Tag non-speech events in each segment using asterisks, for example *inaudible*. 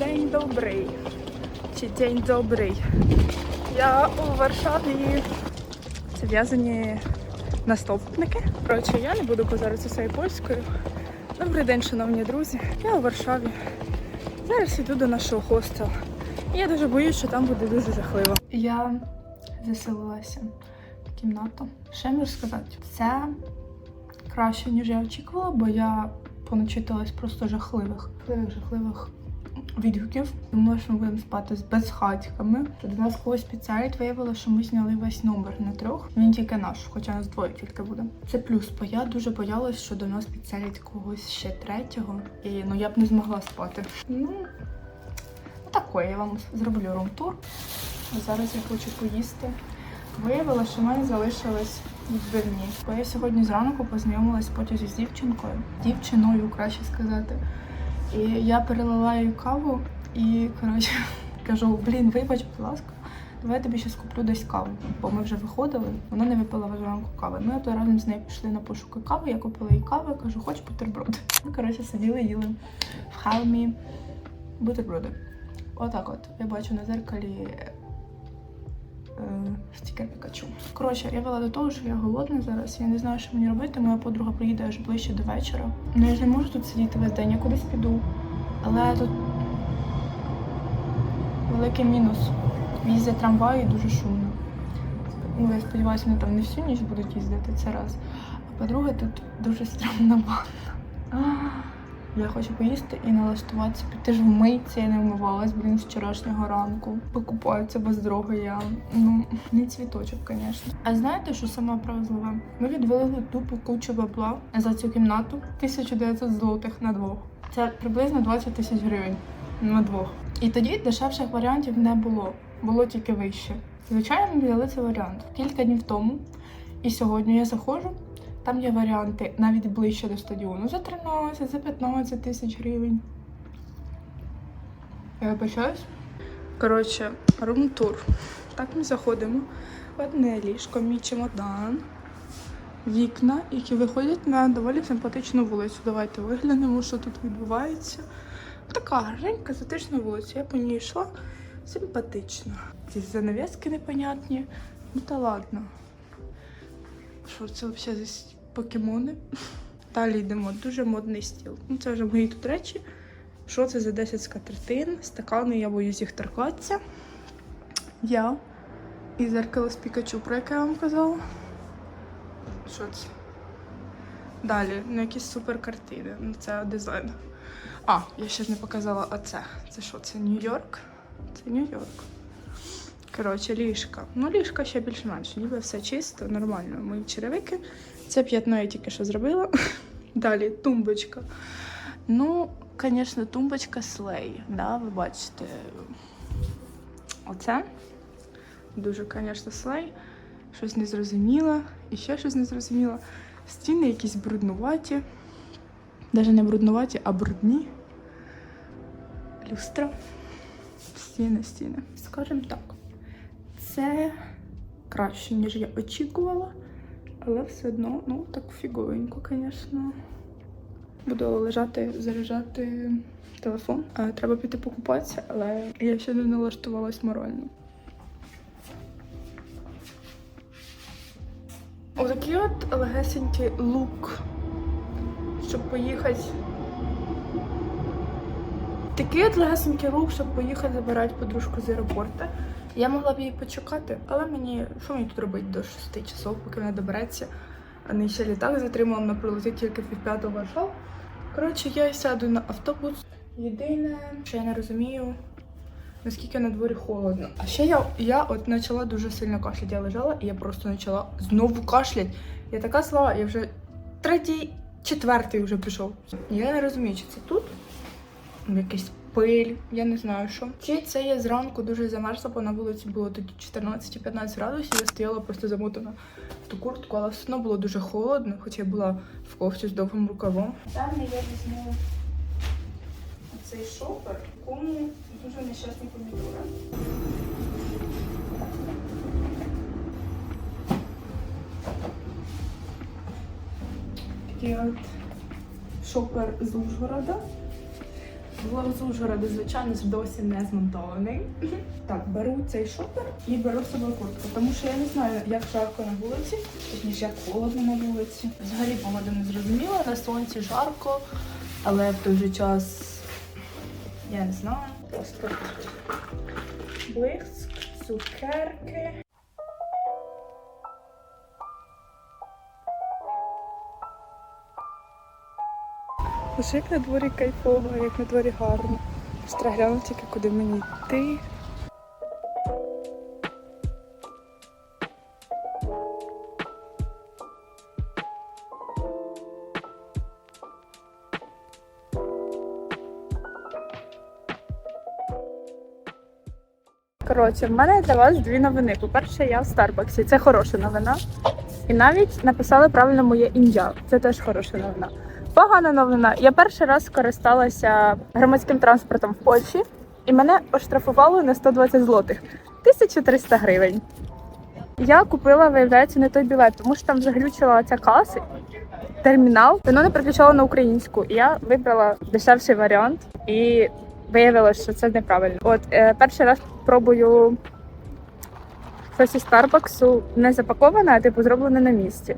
День добрий. Чи день добрий. Я у Варшаві. Це в'язані настовники. Коротше, я не буду позоритися своєю польською. Добрий день, шановні друзі. Я у Варшаві. Зараз йду до нашого хостелу. І я дуже боюсь, що там буде дуже жахливо. Я заселилася в кімнату. Я можу сказати? Це краще, ніж я очікувала, бо я поначиталась просто жахливих, жахливих, жахливих відгуків. Думала, що ми будемо спати з безхатьками. До нас когось підсають, виявилося, що ми зняли весь номер на трьох. Він тільки наш, хоча нас двоє тільки буде. Це плюс, бо я дуже боялась, що до нас підсадять когось ще третього, і ну я б не змогла спати. Ну, такое, я вам зроблю рум-тур. Зараз я хочу поїсти. Виявилося, що в мене залишилось відбивні. Бо я сьогодні зранку познайомилась потязі з дівчинкою, дівчиною, краще сказати. І я перелила їй каву і коротше *laughs* кажу: блін, вибач, будь ласка, давай я тобі ще куплю десь каву. Бо ми вже виходили, вона не випила зранку кави. Ми то разом з нею пішли на пошуки кави, я купила їй каву, кажу, хоч бутерброд. *laughs* Ми коротше сиділи, їли в халмі бутерброди. Отак от. Я бачу на зеркалі стікер Пікачу. Коротше, я вела до того, що я голодна зараз. Я не знаю, що мені робити. Моя подруга приїде аж ближче до вечора. Ну я ж не можу тут сидіти весь день, я кудись піду. Але тут великий мінус. Їздять трамваї дуже шумно. Ну, я сподіваюся, вони там не всю ніч будуть їздити, це раз. А по-друге, тут дуже стрімна ванна. Я хочу поїсти і налаштуватися, піти ж вмитися, я не вмивалась, блін, з вчорашнього ранку. Покупаються без дороги я. Ну, не цвіточок, звісно. А знаєте, що саме образливе? Ми відвели тупу кучу бабла за цю кімнату 1900 злотих на двох. Це приблизно 20 тисяч гривень на двох. І тоді дешевших варіантів не було, було тільки вище. Звичайно, ми взяли цей варіант кілька днів тому. І сьогодні я заходжу. Там є варіанти навіть ближче до стадіону за 13, за 15 тисяч гривень. Я вибачаюсь. Коротше, рум-тур. Так ми заходимо. Одне ліжко, мій чемодан, вікна, які виходять на доволі симпатичну вулицю. Давайте виглянемо, що тут відбувається. Така гарненька, затишна вулиця. Я по ній йшла симпатично. Ці занавіски непонятні. Ну та ладно. Що це взагалі за покемони? Далі йдемо. Дуже модний стіл. Ну, це вже мої тут речі. Що це за 10 скатертин? Стакани, я боюсь їх торкатися. Я і зеркало з Пікачу, про яке я вам казала. Що це? Далі, ну якісь супер картини. Ну, це дизайн. А, я ще не показала оце. Це що? Це Нью-Йорк? Це Нью-Йорк. Коротше, ліжка. Ну, ліжка ще більш-менш, ніби все чисто, нормально. Мої черевики. Це п'ятно я тільки що зробила. *laughs* Далі тумбочка. Ну, звісно, тумбочка слей. Да, ви бачите. Оце. Дуже, звісно, слей. Щось незрозуміло. І ще щось незрозуміло. Стіни якісь бруднуваті. Навіть не бруднуваті, а брудні. Люстра. Стіни, стіни. Скажімо так. Це краще, ніж я очікувала, але все одно, ну, так фіговенько, звісно. Буду лежати, заряджати телефон. Е, Треба піти покупатися, але я ще не налаштувалась морально. Отакий от легесенький лук, щоб поїхати. Такий от легесенький лук, щоб поїхати забирати подружку з аеропорту. Я могла б її почекати, але мені що мені тут робити до 6 часов, поки вона добереться. А не ще літак затримала, вона прилетить тільки в півп'ятого Варшаву. Коротше, я сяду на автобус. Єдине, що я не розумію, наскільки на дворі холодно. А ще я, я от почала дуже сильно кашляти. Я лежала і я просто почала знову кашляти. Я така слава, я вже третій, четвертий вже пішов. Я не розумію, чи це тут якийсь пиль, я не знаю що. Чи це я зранку дуже замерзла, бо на вулиці було тоді 14-15 градусів, я стояла просто замотана в ту куртку, але все одно було дуже холодно, хоча я була в кофті з довгим рукавом. Далі я візьму цей шопер, кому дуже нещасні помідори. Такий от шопер з Ужгорода. З Ужгорода, звичайно, ж досі не змонтований. Так, беру цей шопер і беру з собою куртку, тому що я не знаю, як жарко на вулиці, точніше, як холодно на вулиці. Взагалі погода не зрозуміла, на сонці жарко, але в той же час я не знаю. Просто блиск, цукерки. Боже, як на дворі кайфово, як на дворі гарно. Треба глянути тільки, куди мені йти. Коротше, в мене для вас дві новини. По-перше, я в Старбаксі. Це хороша новина. І навіть написали правильно моє ім'я. Це теж хороша новина. Погана новина. Я перший раз скористалася громадським транспортом в Польщі, і мене оштрафували на 120 злотих 1300 гривень. Я купила, виявляється, не той білет, тому що там заглючила ця каса, термінал, воно не переключало на українську. І я вибрала дешевший варіант і виявилося, що це неправильно. От е, перший раз пробую щось із Старбаксу не запаковане, а типу зроблене на місці.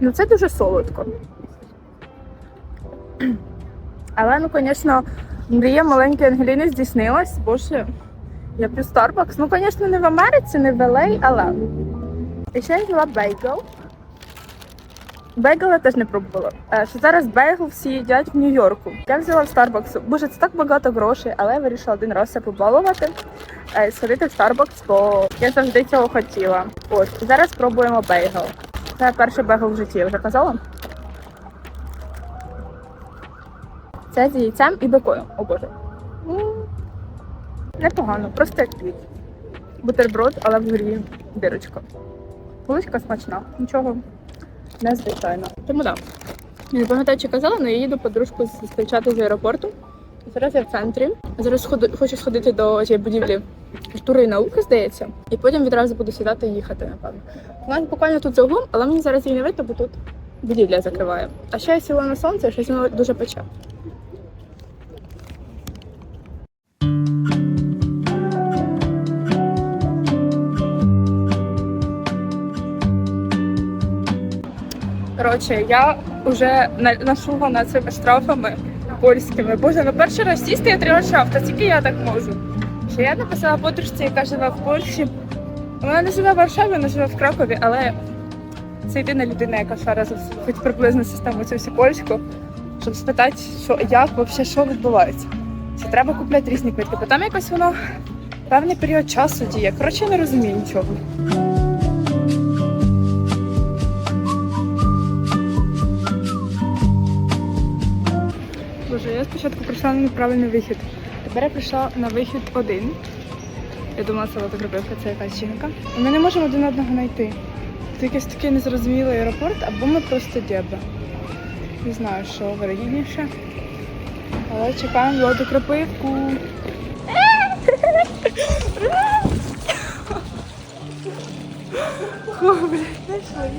Ну, це дуже солодко. Але, ну, звісно, мрія маленької Ангеліни здійснилась. Боже, я п'ю Starbucks. Ну, звісно, не в Америці, не в LA, але. І ще я взяла бейгл. Бейгл я теж не пробувала. Е, Що зараз бейгл всі їдять в Нью-Йорку. Я взяла в Starbucks. Боже, це так багато грошей, але я вирішила один раз себе побалувати. е, Сходити в Starbucks, бо я завжди цього хотіла. От, зараз пробуємо бейгл. Це перший бегл в житті, я вже казала. Це з яйцем і беконом. О боже. Непогано, просто як квіт. Бутерброд, але вгорі дирочка. Булочка смачна, нічого незвичайно. Тому так. Я не пам'ятаю, чи казала, але я їду подружку зустрічати з аеропорту. Зараз я в центрі. Зараз хочу сходити до цієї будівлі культури і науки, здається, і потім відразу буду сідати і їхати, напевно. Вона буквально тут за углом, але мені зараз її не видно, бо тут будівля закриває. А ще я сіла на сонце, щось воно дуже пече. Коротше, я вже на- нашугана цими штрафами польськими. Боже, ну перший раз сісти я три штраф, та тільки я так можу. Що я написала подружці, яка живе в Польщі. Вона не живе в Варшаві, вона живе в Кракові, але це єдина людина, яка шарить за хоч приблизно систему цю всю польську, щоб спитати, що як взагалі що відбувається. Чи треба купляти різні квитки, бо там якось воно певний період часу діє. Коротше, я не розумію нічого. Спочатку прийшла на неправильний вихід. Тепер я прийшла на вихід один. Я думала, це фотографівка, це якась жінка. І ми не можемо один одного знайти. Це якийсь такий незрозумілий аеропорт, або ми просто дєба. Не знаю, що вирогідніше. Але чекаємо водокропивку. О, блядь, знайшли.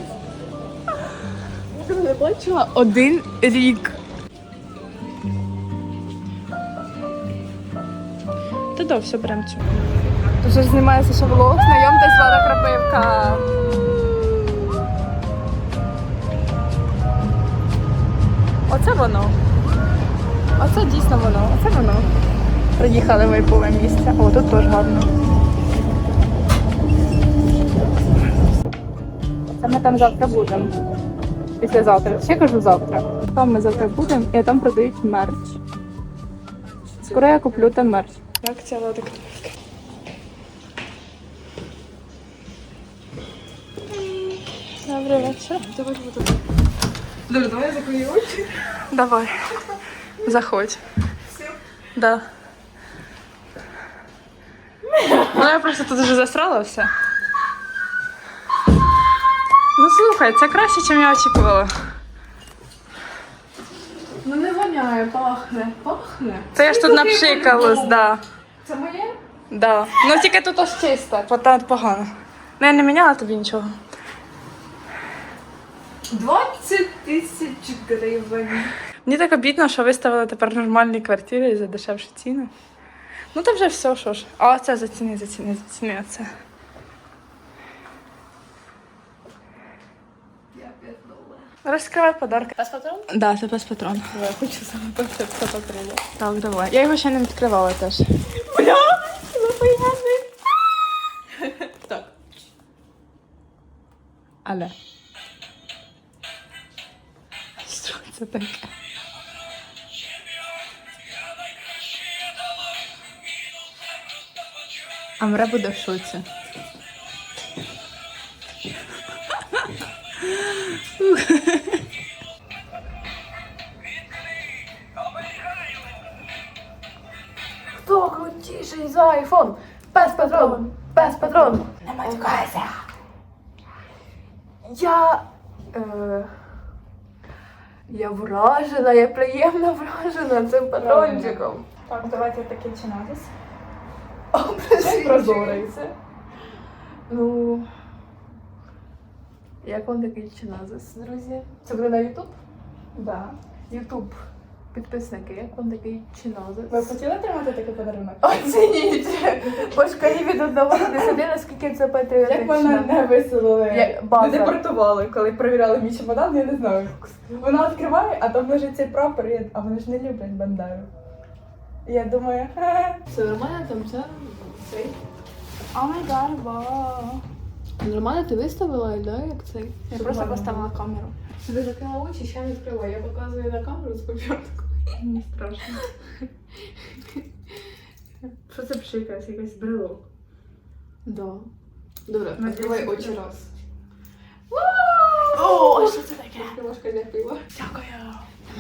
Я бачила один рік. Да, все беремо цю. Тут вже знімається ще влог, знайомтесь Влада Крапивка. Оце воно. Оце дійсно воно. Оце воно. Приїхали в вайбове місце. О, тут теж гарно. Це ми там завтра будемо. Післязавтра. Ще кажу завтра. Там ми завтра будемо і там продають мерч. Скоро я куплю там мерч. Як ця Влада Крапивка? Добрий вечір. Добре, давай я закрию очі. Давай. Заходь. Да. Ну я просто тут вже засрала все. Ну слухай, це краще, ніж я очікувала. Ну не воняє, пахне. Пахне. Це я ж тут напшикалась, да. Це моє? Да. Ну тільки тут аж чисто. Пота погано. Ну я не міняла тобі нічого. 20 тисяч гривень. Мені так обідно, що виставили тепер нормальні квартири за дешевші ціни. Ну то вже все, що ж. А це заціни, заціни, заціни, оце. Я п'ятнула. Розкривай подарки. Пес патрон? Да, це без патрон. Я хочу саме пес патрон. Так, давай. Я його ще не відкривала теж. Бля, запояний. Так. Але. Що це таке? Амре буде в шоці. *laughs* крутіший за айфон? Пес патрон! Пес патрон! Не матюкайся. Я. Е, я вражена, я приємно вражена цим патрончиком. Так, давайте такий чиназис. Прозорий. Ну. Як вам такий чиназис, друзі? Це буде на Ютуб? Да. Ютуб. Підписники, як вам такий чиназис? Ви хотіли отримати такий подарунок? Оцініть по шкалі від 1 до 10, наскільки це патріотично. Як мене не виселили, Як база. не депортували, коли перевіряли мій чемодан, я не знаю. Вона відкриває, а там лежить цей прапор, і- а вони ж не люблять Бандеру. Я думаю, Це нормально там це? Цей? о май гад, вау. Нормально ти виставила, да, як цей? Я просто поставила камеру. Ти закрила очі, ще не відкривай. Я показую на камеру спочатку. Мені страшно. Що це пшикається? Якийсь брелок. Да. Добре, Надіюсь, відкривай це очі раз. О, що це таке? Ложка для пива. Дякую.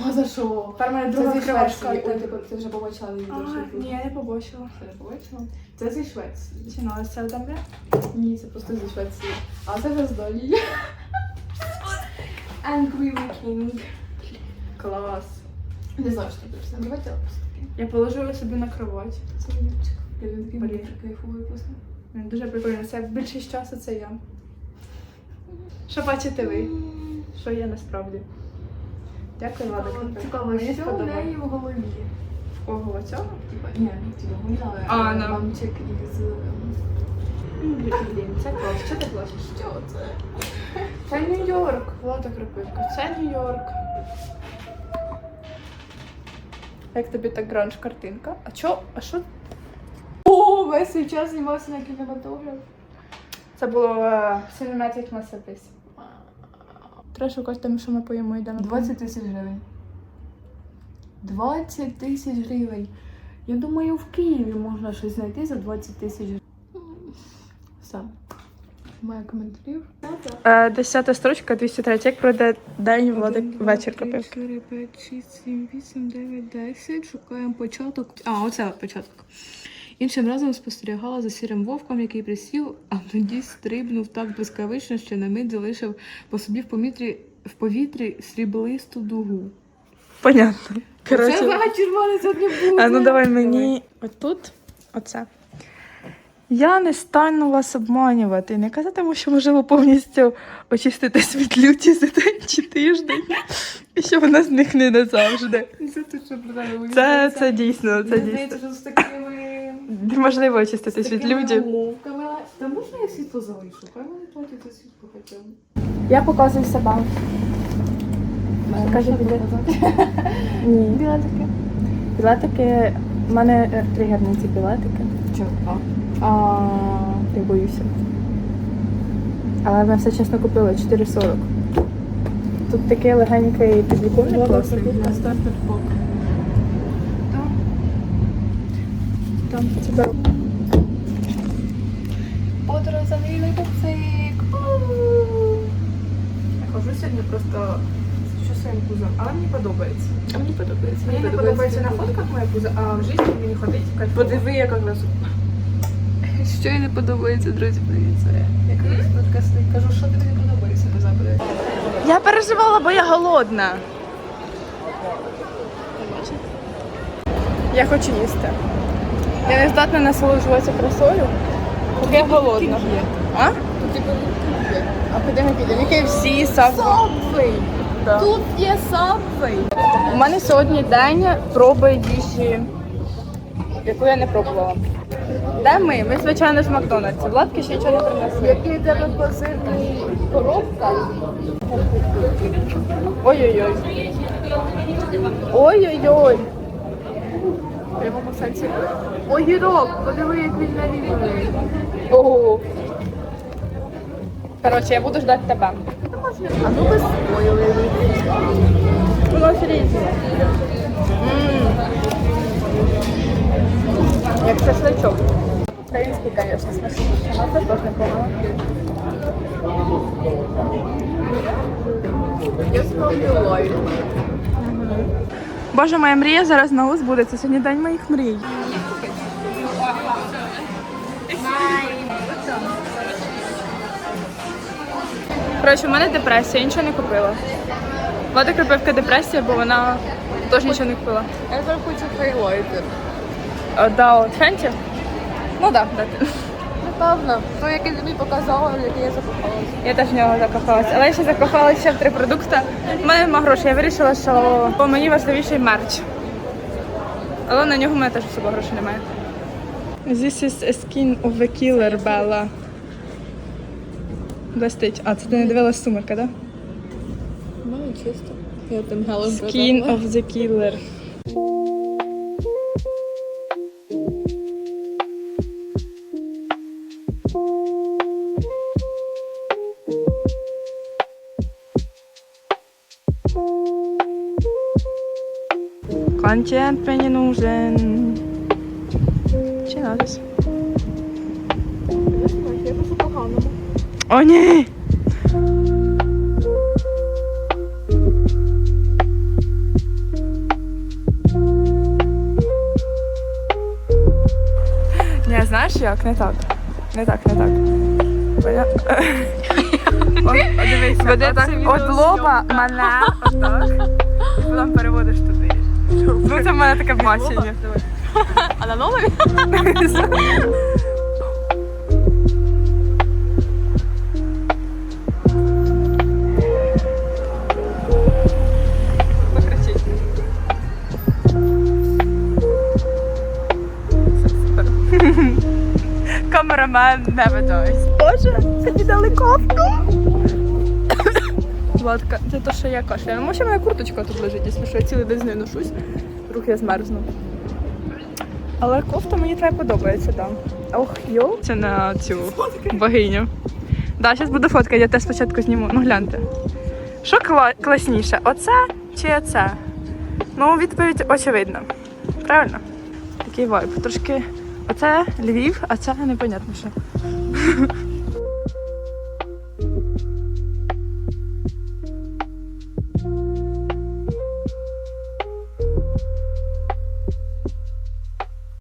А за що? Тепер мене Це друга зі кривашка. Швеції. Ой, ти, ти вже побачила відео, А, ні, я не побачила. Це не побачила? Це зі Швеції. Чи на це там де? Ні, це просто зі Швеції. А це вже з Данії. Angry Viking. Клас. Не знаю, що ти пишеш. Давайте просто. Я положила собі на кровать. Це Юрчик. Я він такий Блін. кайфовий просто. Він Дуже прикольно. Це більшість часу це я. Що бачите ви? Що є насправді? Дякую, Влада. Цікаво, Мені що в сподобалось. неї в голові? Ого, цього? Типа, ні, типа, гуляли. А, ну. Мамчик із... ем, Блін, це клас. Що ти плачеш? Що це? Це Нью-Йорк. Влада Крапивка. Це Нью-Йорк. Як тобі так гранж картинка? А чо? А що? О, весь цей час знімався на кінематограф. Це було е, Cinematic Masterpiece. Треба шукати тому, що ми поїмо йдемо. 20 тисяч гривень. 20 тисяч гривень. Я думаю, в Києві можна щось знайти за 20 тисяч гривень. Все. Моє коментарів. Е, Десята строчка, 203. Як пройде день влади вечір копивки? 4, 5, 6, 7, 8, 9, 10. Шукаємо початок. А, оце початок. Іншим разом спостерігала за сірим вовком, який присів, а тоді стрибнув так блискавично, що на мить залишив по собі в повітрі, в повітрі сріблисту дугу. Понятно. Це червоний сьогодні буде. а ну давай мені отут, оце. Я не стану вас обманювати не казатиму, що можливо повністю очиститись від люті за день чи тиждень, і що вона зникне назавжди. Це ти що правильно? Це, це дійсно, це дійсно. що з такими... Неможливо очиститись від умовками. Та можна я світло залишу? Хай вони платять за світло хоча б. Я показую себе. Покажи білет. Ні. Білетики. Білетики. У мене е, тригерні ці білетики. Чого? А, я боюся. Але ми все чесно купили 4,40. Тут такий легенький підвіконник класний. Там тебе Подорож за вільний пупсик. Я хожу сьогодні просто своїм пузом, але мені подобається. А мені подобається. Мені не подобається на фотках моє пузо, а в житті мені ходить кайфово. Подиви, яка красу. *laughs* Що їй не подобається, друзі, подивіться. Я кажу, що тобі не подобається, не забуде. Я переживала, бо я голодна. Я хочу їсти. Я не здатна насолоджуватися красою. Я голодна. А? Тут типу є. А куди ми підемо? Яке всі Subway. Да. Тут є Subway. У мене сьогодні день проби їжі, яку я не пробувала. Де ми? Ми, звичайно, з Макдональдса. Владки ще нічого не принесли. Який тебе позивний коробка? Ой-ой-ой. Ой-ой-ой. В прямому сенсі. Огірок, подиви, як він нарізаний. Ого. Коротше, я буду ждати тебе. А ну без спойлерів. Воно ж Як шашличок. Український, смачніше, але це теж непогано. Я. Боже, моя мрія зараз знову збудеться. Сьогодні день моїх мрій. Коротше, у мене депресія, я нічого не купила. Влада Крапивка депресія, бо вона теж нічого не купила. Я зараз хочу хайлайтер. А, да, от Фенті? Ну так, да, дати. Напевно, той, який тобі показала, в який я закохалася. Я теж в нього закохалася. Але я ще закохалася ще в три продукти. У мене немає грошей. Я вирішила, що по мені важливіший мерч. Але на нього в мене теж особо грошей немає. This is a skin of a killer, Bella. Блестить. А, це ти не дивилась сумерка, так? Да? Ну, чисто. Я тим гелем Skin of the killer. Контент мені нужен. Чи надось? О, ні! Ні, знаєш як? Не так. Не так, не так. Поня- О, о, Дивись, отак, от лоба мене отак. Потім переводиш туди. Ну, це в мене таке бачення. А на новий? Never dies. Боже, мені дали кофту. Владка, це то, що я кашляю. Може, моя курточка тут лежить, якщо що я цілий день з нею ношусь. Вдруг я змерзну. Але кофта мені твоя подобається, так. Да. Ох, йо. Це на цю богиню. Да, зараз буду фоткати, я те спочатку зніму. Ну гляньте. Що кла- класніше? Оце чи оце? Ну, відповідь очевидна. Правильно? Такий вайб. Трошки оце Львів, а це непонятно що.